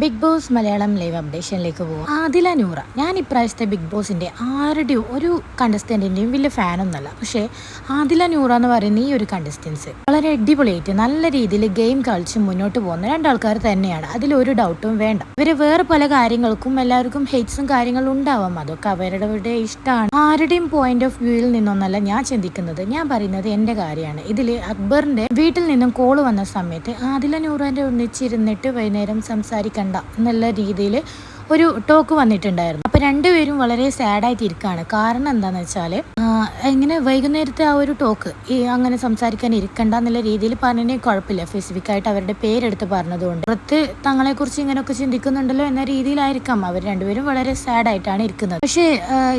Big boss Malayalam live അപ്ഡേഷനിലേക്ക് പോകും ആദില നൂറ. ഞാൻ ഇപ്രാവശ്യത്തെ ബിഗ് ബോസിന്റെ ആരുടെയും ഒരു കണ്ടസ്റ്റന്റിന്റെയും വലിയ ഫാനൊന്നല്ല പക്ഷേ ആദില നൂറ എന്ന് പറയുന്ന ഈ ഒരു കണ്ടസ്റ്റൻസ് വളരെ അടിപൊളിയായിട്ട് നല്ല രീതിയിൽ ഗെയിം കളിച്ച് മുന്നോട്ട് പോകുന്ന രണ്ടാൾക്കാർ തന്നെയാണ്. അതിൽ ഒരു ഡൗട്ടും വേണ്ട. ഇവർ വേറെ പല കാര്യങ്ങൾക്കും എല്ലാവർക്കും ഹെയ്റ്റ്സും കാര്യങ്ങളും ഉണ്ടാവാം. അതൊക്കെ അവരുടെ ഇഷ്ടമാണ്. ആരുടെയും പോയിന്റ് ഓഫ് വ്യൂവിൽ നിന്നൊന്നല്ല ഞാൻ ചിന്തിക്കുന്നത്. ഞാൻ പറയുന്നത് എന്റെ കാര്യമാണ്. ഇതിൽ അക്ബറിന്റെ വീട്ടിൽ നിന്നും കോൾ വന്ന സമയത്ത് ആദില നൂറാന്റെ ഒന്നിച്ചിരുന്നിട്ട് വൈകുന്നേരം സംസാരിക്കണ്ട എന്നുള്ള രീതിയിൽ ഒരു ടോക്ക് വന്നിട്ടുണ്ടായിരുന്നു. രണ്ടുപേരും വളരെ സാഡായിട്ട് ഇരിക്കുകയാണ് കാരണം എന്താന്ന് വെച്ചാൽ ഇങ്ങനെ വൈകുന്നേരത്തെ ആ ഒരു ടോക്ക് ഈ അങ്ങനെ സംസാരിക്കാൻ ഇരിക്കണ്ട എന്നുള്ള രീതിയിൽ പറഞ്ഞതിന് കുഴപ്പമില്ല. സ്പെസിഫിക്കായിട്ട് അവരുടെ പേരെടുത്ത് പറഞ്ഞതുകൊണ്ട്. പുറത്ത് തങ്ങളെ കുറിച്ച് ഇങ്ങനെയൊക്കെ ചിന്തിക്കുന്നുണ്ടല്ലോ എന്ന രീതിയിലായിരിക്കാം അവർ രണ്ടുപേരും വളരെ സാഡായിട്ടാണ് ഇരിക്കുന്നത്. പക്ഷേ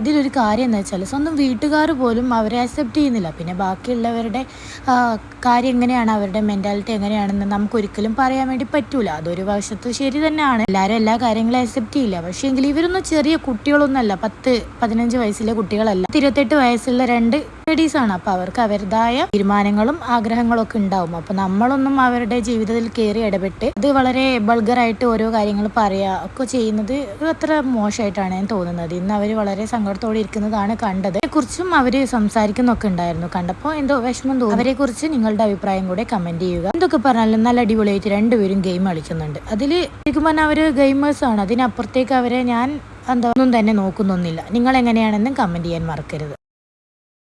ഇതിലൊരു കാര്യം എന്ന് വെച്ചാൽ സ്വന്തം വീട്ടുകാർ പോലും അവരെ അക്സെപ്റ്റ് ചെയ്യുന്നില്ല. പിന്നെ ബാക്കിയുള്ളവരുടെ കാര്യം എങ്ങനെയാണ് അവരുടെ മെന്റാലിറ്റി എങ്ങനെയാണെന്ന് നമുക്ക് ഒരിക്കലും പറയാൻ വേണ്ടി പറ്റൂല. അതൊരു വശത്ത് ശരി തന്നെയാണ്. എല്ലാവരും എല്ലാ കാര്യങ്ങളും അക്സെപ്റ്റ് ചെയ്യില്ല. പക്ഷേ എങ്കിൽ ഇവരൊന്നും ചെറിയ കുട്ടികളൊന്നുമല്ല പത്ത് പതിനഞ്ച് വയസ്സിലെ കുട്ടികളല്ല. ഇരുപത്തെട്ട് വയസ്സുള്ള രണ്ട് ലേഡീസ് ആണ്. അപ്പൊ അവർക്ക് അവരുടേതായ തീരുമാനങ്ങളും ആഗ്രഹങ്ങളും ഒക്കെ ഉണ്ടാവും. അപ്പൊ നമ്മളൊന്നും അവരുടെ ജീവിതത്തിൽ കയറി ഇടപെട്ട് അത് വളരെ ബൾഗറായിട്ട് ഓരോ കാര്യങ്ങൾ പറയാ ഒക്കെ ചെയ്യുന്നത് അത്ര മോശമായിട്ടാണ് ഞാൻ തോന്നുന്നത്. ഇന്ന് അവർ വളരെ സങ്കടത്തോടെ ഇരിക്കുന്നതാണ് കണ്ടത്. കുറിച്ചും അവർ സംസാരിക്കുന്നൊക്കെ ഉണ്ടായിരുന്നു. കണ്ടപ്പോൾ എന്തോ വിഷമം തോന്നി. അവരെ കുറിച്ച് നിങ്ങളുടെ അഭിപ്രായം കൂടെ കമന്റ് ചെയ്യുക. എന്തൊക്കെ പറഞ്ഞാലും നല്ല അടിപൊളിയായിട്ട് രണ്ടുപേരും ഗെയിം കളിക്കുന്നുണ്ട്. അതിൽ ശരിക്കും പറഞ്ഞാൽ അവർ ഗെയിമേഴ്സ് ആണ്. അതിനപ്പുറത്തേക്ക് അവരെ ഞാൻ എന്താ ഒന്നും തന്നെ നോക്കുന്നൊന്നില്ല നിങ്ങൾ എങ്ങനെയാണെന്നും കമന്റ് ചെയ്യാൻ മറക്കരുത്.